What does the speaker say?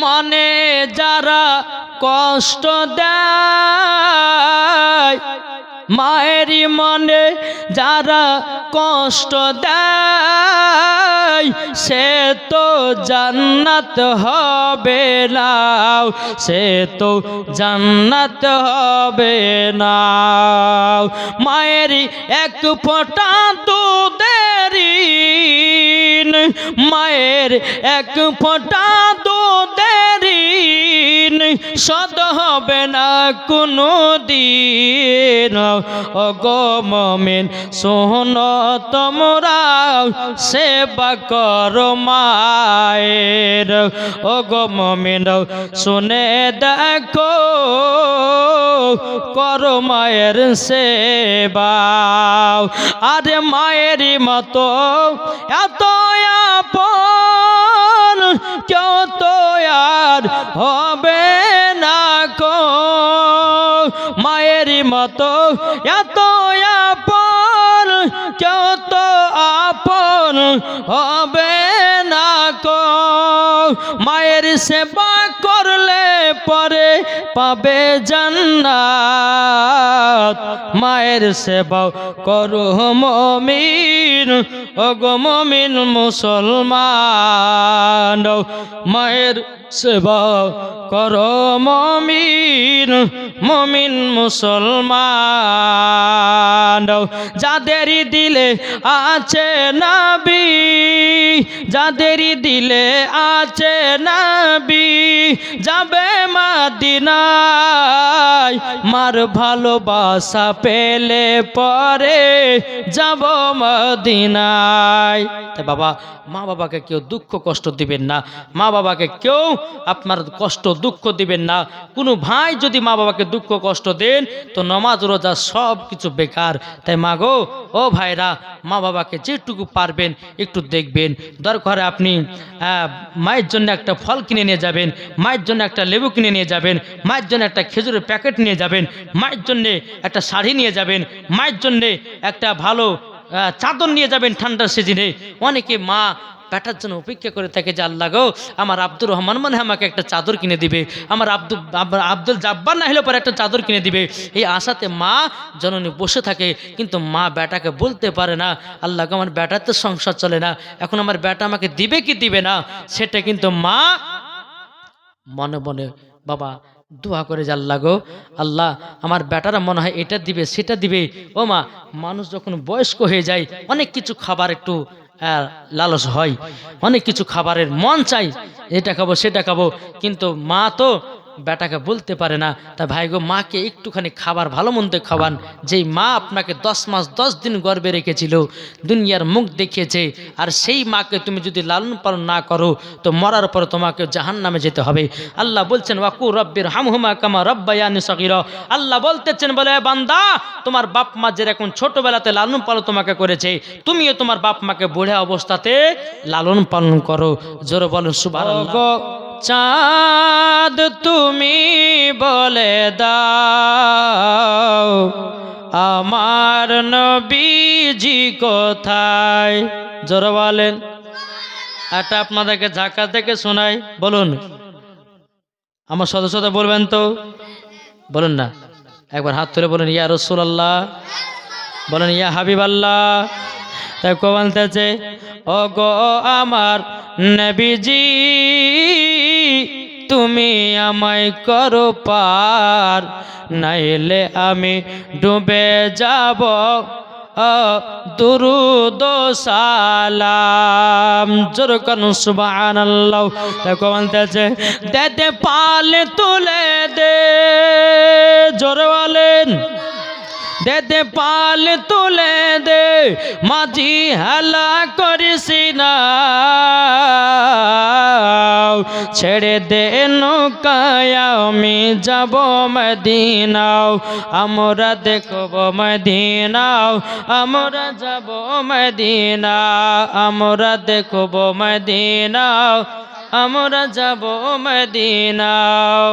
মনে যারা কষ্ট দেয় মায়েরই মনে যারা কষ্ট দেয় সে তো জান্নাত হবে না সে তো জান্নাত হবে না। মায়েরই এক ফোঁটা দুধের ঋণ, মায়ের এক ফোঁটা দুধের সদ হবে না কোনো দিন। অগো মমিন সোহন তোমরা সেবা কর মায়ের। অগো মমিন, শুনে দেখো, কর মায়ের সেবা। আরে মায়েরই মতো এত আপন কেউ তো আর হবে না কো। মায়েরই মতো এত আপন, কেউ তো আপন হবে না কো। মায়ের সেবা করলে পরে পাবে জান্নাত। মায়ের সেবা করো মমিন, ওগো মমিন মুসলমান। মায়ের সেবা করো মমিন মমিন মুসলমান। যাদেরই দিলে আছে নাবি যাদেরই দিলে আছে নাবি, যাবে মাদিনায় মার ভালোবাসা পেলে পরে যাব মদিনায়। তাই বাবা, মা বাবাকে কেউ দুঃখ কষ্ট দিবেন না। মা বাবাকে কেউ আপনার কষ্ট, দুঃখ দিবেন না। কোনো ভাই যদি মা বাবাকে দুঃখ, কষ্ট দেন, তো নমাজ, রোজা সব কিছু বেকার। তাই মা গো, ও ভাইরা, মা বাবাকে যেটুকু পারবেন, একটু দেখবেন। দরকারে আপনি মায়ের জন্য একটা ফল কিনে নিয়ে যাবেন, মায়ের জন্য একটা লেবু কিনে নিয়ে যাবেন, মায়ের জন্য একটা খেজুরের প্যাকেট নিয়ে যাবেন, মায়ের জন্যে একটা শাড়ি নিয়ে যাবেন, মায়ের জন্যে একটা ভালো চাদর নিয়ে যাবেন ঠান্ডার সিজনে। অনেকে মা বেটার জন্য অপেক্ষা করে থাকে যে, আল্লাহ গো, আমার আব্দুর রহমান মনে আমাকে একটা চাদর কিনে দিবে। আমার আব্দুল আব- আব্দুল জাব্বার না হলেও পরে একটা চাদর কিনে দিবে। এই আশাতে মা জননী বসে থাকে, কিন্তু মা বেটাকে বলতে পারে না, আল্লাহ গো, আমার ব্যাটার তো সংসার চলে না, এখন আমার ব্যাটা আমাকে দিবে কি দিবে না? সেটা কিন্তু মা মনে মনে, বাবা দোয়া করে যে আল্লাহ গো, আল্লাহ, আমার বেটারা মনে হয় এটা দিবে, সেটা দিবে। ও মা, মানুষ যখন বয়স্ক হয়ে যায়, অনেক কিছু খাবার একটু লালস হয়। অনেক কিছু খাবারের মন চাই এটা খাব সেটা খাব কিন্তু মা তো বেটাকে বলতে পারে না, তা ভাই গো, মাকে একটুখানি খাবার, ভালো মন্দ খাওয়ান। যেই মা আপনাকে দশ মাস, দশ দিন গর্বে রেখেছিল, দুনিয়ার মুখ দেখিয়েছে, আর সেই মাকে তুমি যদি লালন পালন না করো, তো মরার পর তোমাকে জাহান নামে যেতে হবে। আল্লাহ বলছেন, ওয়াকু রব্বির হামহুমা কামা রব্বায়ানি সগির। আল্লাহ বলতেছেন, বলে বান্দা, তোমার বাপ মা যেরকম ছোটবেলাতে লালন পালন তোমাকে করেছে, তুমিও তোমার বাপ মাকে বুড়া অবস্থাতে লালন পালন করো। জোরে বলেন সুবাহ চাঁদ তুমি বলে দাও, আমার নবীজি কোথায়? জোর বলেন। একটা আপনাদেরকে ঝাঁকা থেকে শোনাই, বলুন। আমার সদস্যতা বলবেন তো? বলুন না। একবার হাত তুলে বলেন, ইয়া রসুল আল্লাহ বলেন, ইয়া হাবিব আল্লাহ তাই কো বলতেছে ও গো আমার নবীজি তুমি আমায় করো পার, নাইলে আমি ডুবে যাব। দেখো, বলতেছে, দে দে, পালে তুলে দে। জোরে বলেন। দে দে পাল তুলে দে, মাঝি হেলা করিস না। ছেড়ে দে আমি যাব মদিনাও, আমরা দেখব মদিনাও, আমরা যাব মদিনা আমরা দেখব মদিনাও, আমরা যাব মদিনাও।